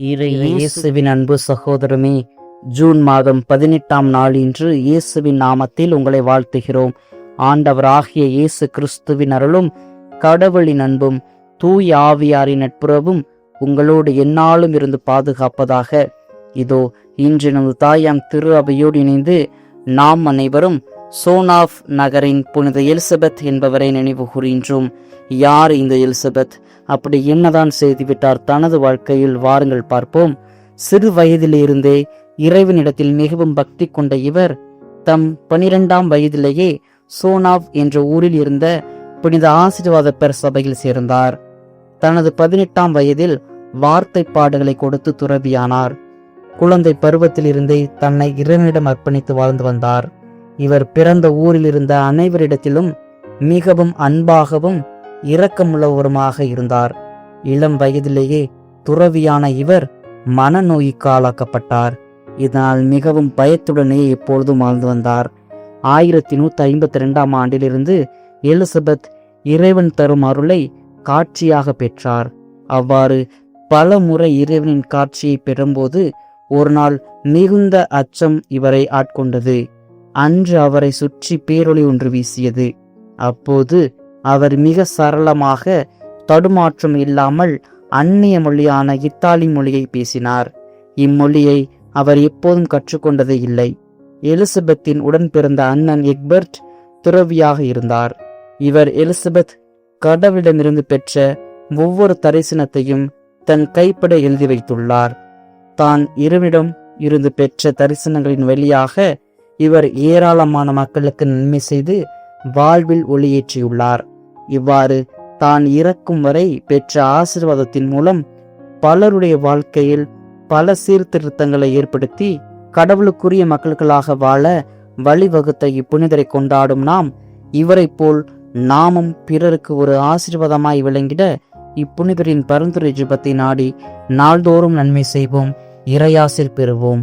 இயேசுவின் அன்பு சகோதரமே ஜூன் மாதம் பதினெட்டாம் நாள் இன்று இயேசுவின் நாமத்தில் உங்களை வாழ்த்துகிறோம். ஆண்டவராகிய இயேசு கிறிஸ்துவின் அருளும் கடவுளின் அன்பும் தூய் ஆவியாரின் நட்புறவும் உங்களோடு எந்நாளும் இருந்து பாதுகாப்பதாக. இதோ இன்று நமது தாயாம் திரு அவையோடு இணைந்து நாம் அனைவரும் சோனாஃப் நகரின் புனித எலிசபெத் என்பவரை நினைவு கூறுகின்றோம். யார் இந்த எலிசபெத்? அப்படி என்னதான் செய்துவிட்டார் தனது வாழ்க்கையில்? வாருங்கள் பார்ப்போம். சிறு வயதிலிருந்தே இறைவனிடத்தில் மிகவும் பக்தி கொண்ட இவர் தம் பனிரெண்டாம் வயதிலேயே சோனாவ் என்ற ஊரில் இருந்த புனித ஆசீர்வாத பெர் சபையில் சேர்ந்தார். தனது பதினெட்டாம் வயதில் வார்த்தை பாடுகளை கொடுத்து துறவியானார். குழந்தை பருவத்திலிருந்தே தன்னை இறைவனிடம் அர்ப்பணித்து வாழ்ந்து வந்தார். இவர் பிறந்த ஊரில் இருந்த அனைவரிடத்திலும் மிகவும் அன்பாகவும் இரக்கமுள்ளவருமாக இருந்தார். இளம் வயதிலேயே துறவியான இவர் மனநோய்க்கு ஆளாக்கப்பட்டார் இதனால் மிகவும் பயத்துடனே எப்பொழுதும் வாழ்ந்து வந்தார். ஆயிரத்தி நூத்தி ஐம்பத்தி ரெண்டாம் ஆண்டிலிருந்து எலிசபெத் இறைவன் தரும் அருளை காட்சியாக பெற்றார். அவ்வாறு பல முறை இறைவனின் காட்சியை பெறும்போது ஒரு நாள் மிகுந்த அச்சம் இவரை ஆட்கொண்டது. அன்று அவரை சுற்றி பேரொளி ஒன்று வீசியது. அப்போது அவர் மிக சரளமாக தடுமாற்றம் இல்லாமல் அந்நிய மொழியான இத்தாலி மொழியை பேசினார். இம்மொழியை அவர் எப்போதும் கற்றுக்கொண்டதே இல்லை. எலிசபெத்தின் உடன் பிறந்த அண்ணன் எக்பர்ட் துறவியாக இருந்தார். இவர் எலிசபெத் கடவுளிடமிருந்து பெற்ற ஒவ்வொரு தரிசனத்தையும் தன் கைப்பட எழுதி வைத்துள்ளார். தான் இருவிடம் இருந்து பெற்ற தரிசனங்களின் வழியாக இவர் ஏராளமான மக்களுக்கு நன்மை செய்து வாழ்வில் ஒளியேற்றியுள்ளார். இவ்வாறு தான் இறக்கும் வரை பெற்ற ஆசிர்வாதத்தின் மூலம் பலருடைய வாழ்க்கையில் பல சீர்திருத்தங்களை ஏற்படுத்தி கடவுளுக்குரிய மக்கள்களாக வாழ வழிவகுத்த இப்புனிதரை கொண்டாடும் நாம் இவரைப் போல் நாமும் பிறருக்கு ஒரு ஆசீர்வாதமாய் விளங்கிட இப்புனிதரின் பரிந்துரை ஜிபத்தை நாடி நாள்தோறும் நன்மை செய்வோம் இறையாசிர் பெறுவோம்.